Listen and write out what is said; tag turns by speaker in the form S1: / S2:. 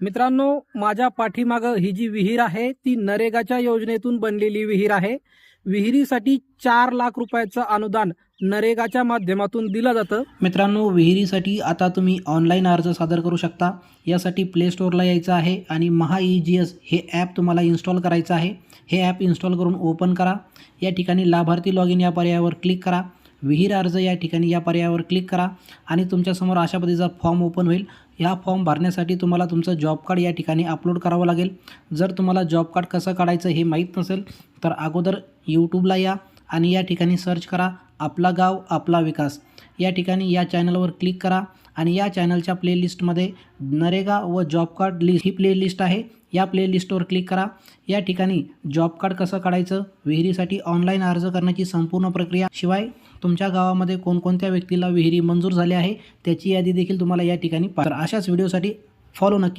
S1: मित्रांनो माझ्या पाठीमागं ही जी विहीर आहे ती नरेगाच्या योजनेतून बनलेली विहीर आहे. विहिरीसाठी चार लाख रुपयाचं अनुदान नरेगाच्या माध्यमातून दिलं जातं. मित्रांनो विहिरीसाठी आता तुम्ही ऑनलाईन अर्ज सादर करू शकता. यासाठी प्ले स्टोअरला यायचं आहे आणि महा ई जी एस हे ॲप तुम्हाला इन्स्टॉल करायचं आहे. हे ॲप इन्स्टॉल करून ओपन करा. या ठिकाणी लाभार्थी लॉग इन या पर्यायावर क्लिक करा. विहीर अर्ज या ठिकाणी या पर्यायावर क्लिक करा आणि तुमच्यासमोर अशा पद्धतीचा फॉर्म ओपन होईल ह्या फॉर्म भरण्यासाठी तुम्हाला तुमचं जॉब कार्ड या ठिकाणी अपलोड करावं लागेल. जर तुम्हाला जॉब कार्ड कसं काढायचं हे माहीत नसेल तर अगोदर यूट्यूबला या. आणि या ठिकाणी सर्च करा आपला गाव आपला विकास. या ठिकाणी या चॅनलवर क्लिक करा आणि या चॅनलच्या प्लेलिस्टमध्ये नरेगा व जॉब कार्ड लिस्ट ही प्लेलिस्ट आहे. या प्लेलिस्टवर क्लिक करा. या ठिकाणी जॉब कार्ड कसं काढायचं? विहिरीसाठी ऑनलाईन अर्ज करण्याची संपूर्ण प्रक्रिया. शिवाय तुमच्या गावामध्ये कोणकोणत्या व्यक्तीला विहिरी मंजूर झाल्या आहे त्याची यादी देखील तुम्हाला या ठिकाणी पा- अशाच व्हिडिओसाठी फॉलो नक्की